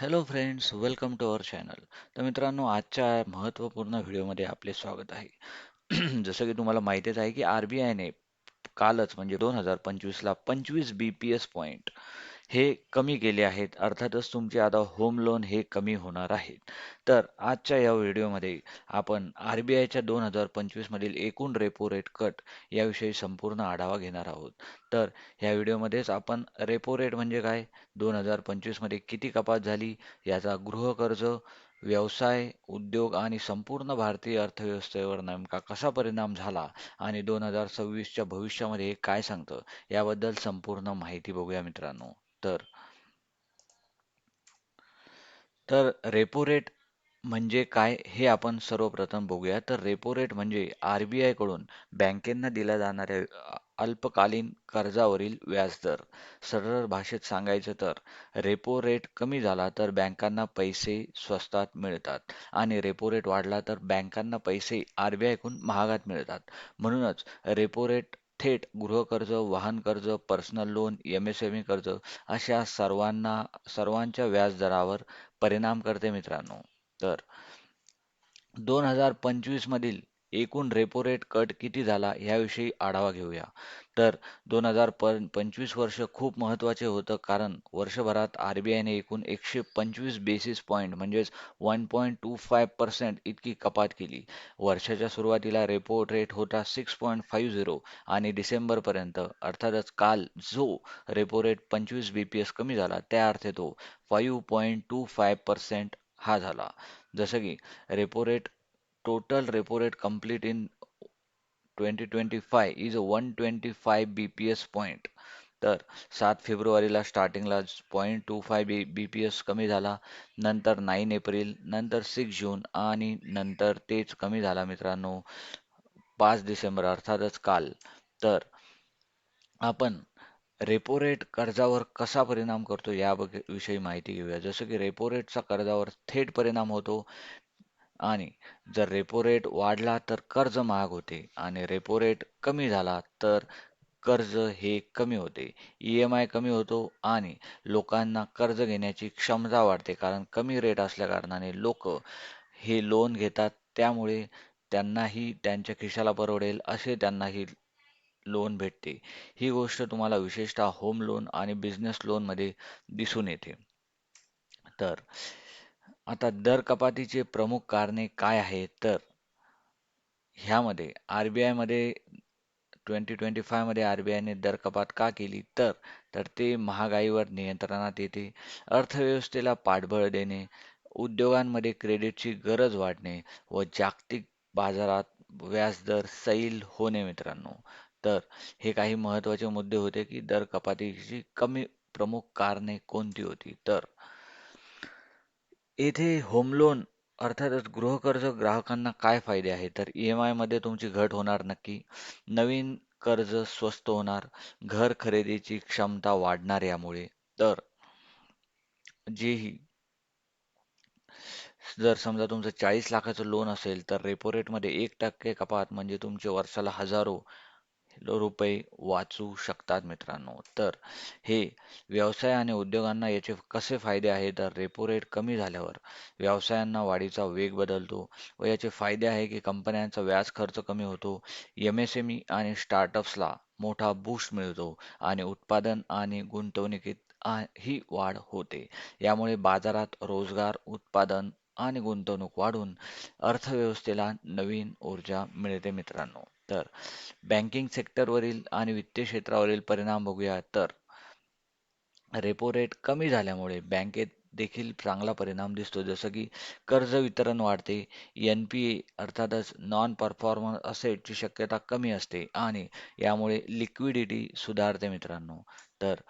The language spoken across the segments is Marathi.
Hello friends welcome to our channel तर मित्रांनो आजच्या महत्त्वपूर्ण व्हिडिओमध्ये आपले स्वागत आहे. जसं की तुम्हाला माहितीच आहे की आर बी आयने कालच म्हणजे दोन हजार पंचवीसला पंचवीस बी पी एस पॉईंट हे कमी केले आहेत. अर्थातच तुमचे आता होम लोन हे कमी होणार आहेत तर आजच्या या व्हिडिओमध्ये आपण आर बी आयच्या दोन हजार पंचवीसमधील एकूण रेपो रेट कट याविषयी संपूर्ण आढावा घेणार आहोत. तर ह्या व्हिडिओमध्येच आपण रेपो रेट म्हणजे काय? दोन हजार पंचवीसमध्ये किती कपात झाली? याचा गृहकर्ज व्यवसाय उद्योग आणि संपूर्ण भारतीय अर्थव्यवस्थेवर नेमका कसा परिणाम झाला? आणि दोन हजार सव्वीसच्या भविष्यामध्ये हे काय सांगतं? याबद्दल संपूर्ण माहिती बघूया मित्रांनो. तर तर रेपो रेट म्हणजे काय हे आपण सर्वप्रथम बघूया. तर रेपो रेट म्हणजे आर बी आयकडून बँकेंना दिल्या जाणाऱ्या अल्पकालीन कर्जावरील व्याजदर. सरळ भाषेत सांगायचं तर रेपो रेट कमी झाला तर बँकांना पैसे स्वस्तात मिळतात आणि रेपो रेट वाढला तर बँकांना पैसे आर बी आयकडून महागात मिळतात. म्हणूनच रेपो रेट थेट गृहकर्ज वाहन कर्ज personal loan M S M E कर्ज अशा सर्वांना सर्वांच्या व्याजदरावर परिणाम करते मित्रांनो. तर दोन हजार पंचवीस मधील एकूण रेपो रेट कट किती झाला याविषयी आढावा घेऊया. तर दोन हजार पं पंचवीस वर्ष खूप महत्त्वाचे होतं कारण वर्षभरात आर बी आयने एकूण एकशे पंचवीस बेसिस पॉईंट म्हणजेच one point two five percent इतकी कपात केली. वर्षाच्या सुरुवातीला रेपो रेट होता सिक्स पॉईंट फाईव्ह झिरो आणि डिसेंबरपर्यंत अर्थातच काल जो रेपो रेट पंचवीस बी पी एस कमी झाला त्या अर्थे तो five point two five percent हा झाला. जसं की repo rate total repo rate complete in 2025 is one twenty five B point तर सात फेब्रुवारीला स्टार्टिंगला point two five B B P S कमी झाला नंतर नाईन एप्रिल नंतर सिक्स जून आणि नंतर तेच कमी झाला मित्रांनो पाच डिसेंबर अर्थातच काल. तर आपण रेपो रेट कर्जावर कसा परिणाम करतो या विषयी माहिती घेऊया. जसं की रेपो रेटचा कर्जावर थेट परिणाम होतो आणि जर रेपो रेट वाढला तर कर्ज महाग होते आणि रेपो रेट कमी झाला तर कर्ज हे कमी होते. ई एम आय कमी होतो आणि लोकांना कर्ज घेण्याची क्षमता वाढते कारण कमी रेट असल्याकारणाने लोक हे लोन घेतात. त्यामुळे त्यांनाही त्यांच्या खिशाला परवडेल असे त्यांनाही लोन भेटते. ही गोष्ट तुम्हाला विशेषतः होम लोन आणि बिझनेस लोनमध्ये दिसून येते. तर आता दर कपातीचे प्रमुख कारणे काय आहेत? तर ह्यामध्ये आर बी आयमध्ये ट्वेंटी ट्वेंटी फायमध्ये आर बी आयने दर कपात का केली? तर तर ते महागाईवर नियंत्रणात येते अर्थव्यवस्थेला पाठबळ देणे उद्योगांमध्ये क्रेडिटची गरज वाढणे व जागतिक बाजारात व्याजदर सैल होणे मित्रांनो. तर हे काही महत्त्वाचे मुद्दे होते की दर कपातीची कमी प्रमुख कारणे कोणती होती? तर येथे होम लोन अर्थातच गृहकर्ज ग्राहकांना काय फायदे आहेत? तर ई एम आयमध्ये तुमची घट होणार नक्की. नवीन कर्ज स्वस्त होणार. घर खरेदीची क्षमता वाढणार यामुळे. तर जेही जर समजा तुमचं चाळीस लाखाचं लोन असेल तर रेपो रेटमध्ये एक टक्के कपात म्हणजे तुमचे वर्षाला हजारो रुपये वाचू शकतात मित्रांनो. तर हे व्यवसाय आणि उद्योगांना याचे कसे फायदे आहेत? तर रेपो रेट कमी झाल्यावर व्यवसायांना वाढीचा वेग बदलतो व याचे फायदे आहे की कंपन्यांचा व्याज खर्च कमी होतो. एम एस एम ई आणि स्टार्टअप्सला मोठा बूस्ट मिळतो आणि उत्पादन आणि गुंतवणुकीत ही वाढ होते. यामुळे बाजारात रोजगार उत्पादन आणि गुंतवणूक वाढून अर्थव्यवस्थेला नवीन ऊर्जा मिळते मित्रांनो. तर बँकिंग सेक्टरवरील आणि वित्तीय क्षेत्रावरील परिणाम बघूया. तर रेपो रेट कमी झाल्यामुळे बँकेत देखील चांगला परिणाम दिसतो. जसं की कर्ज वितरण वाढते एन पी ए अर्थातच नॉन परफॉर्मर असेटची शक्यता कमी असते आणि यामुळे लिक्विडिटी सुधारते मित्रांनो. तर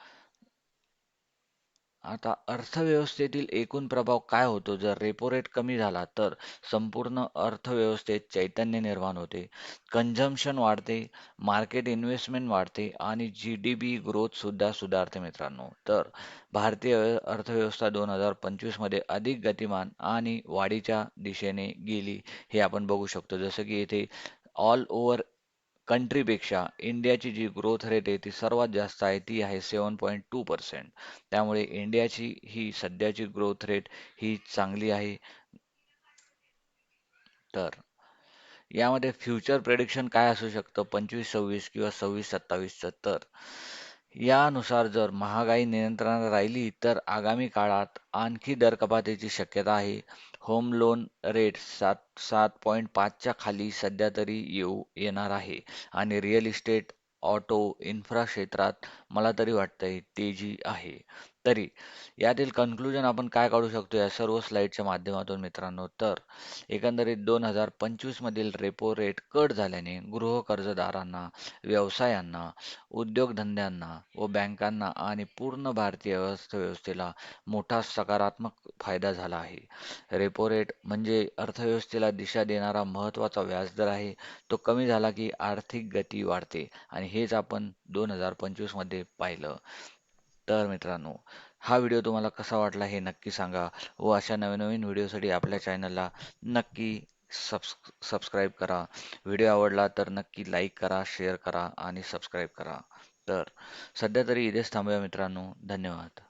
आता अर्थव्यवस्थेतील एकूण प्रभाव काय होतो? जर रेपो रेट कमी झाला तर संपूर्ण अर्थव्यवस्थेत चैतन्य निर्माण होते. कंझम्पशन वाढते मार्केट इन्व्हेस्टमेंट वाढते आणि जी डी पी ग्रोथसुद्धा सुधारते मित्रांनो. तर भारतीय अर्थव्यवस्था दोन हजार पंचवीसमध्ये अधिक गतिमान आणि वाढीच्या दिशेने गेली हे आपण बघू शकतो. जसं की येथे ऑल ओव्हर कंट्रीपेक्षा इंडियाची जी ग्रोथ रेट आहे ती सर्वात जास्त आहे ती आहे सेवन पॉईंट टू पर्सेंट त्यामुळे इंडियाची ही सध्याची ग्रोथ रेट ही चांगली आहे. तर यामध्ये फ्युचर प्रेडिक्शन काय असू शकतं? पंचवीस सव्वीस किंवा सव्वीस सत्तावीसचं? तर यानुसार जर महागाई नियंत्रणात राहिली तर आगामी काळात आणखी दर कपातीची शक्यता आहे. होम लोन रेट सात सात पॉईंट पाचच्या खाली सध्या तरी येऊ येणार आहे. आणि रिअल इस्टेट ऑटो इन्फ्रा क्षेत्रात मला तरी वाटतंय तेजी आहे. तरी. यातील कन्क्लुजन आपण काय काढू शकतो या सर्व स्लाईडच्या माध्यमातून मित्रांनो? तर एकंदरीत दोन हजार पंचवीसमधील रेपो रेट कट झाल्याने गृह कर्जदारांना व्यवसायांना उद्योगधंद्यांना व बँकांना आणि पूर्ण भारतीय अर्थव्यवस्थेला मोठा सकारात्मक फायदा झाला आहे. रेपो रेट म्हणजे अर्थव्यवस्थेला दिशा देणारा महत्त्वाचा व्याजदर आहे. तो कमी झाला की आर्थिक गती वाढते आणि हेच आपण दोन हजार पंचवीसमध्ये पाहिलं. तर मित्रांनो हा व्हिडिओ तुम्हाला कसा वाटला हे नक्की सांगा व अशा नवीन नवीन व्हिडिओसाठी आपल्या चॅनलला नक्की सबस् सबस्क्राईब करा. व्हिडिओ आवडला तर नक्की लाईक करा शेअर करा आणि सबस्क्राईब करा. तर सध्या तरी इथेच थांबूया मित्रांनो. धन्यवाद.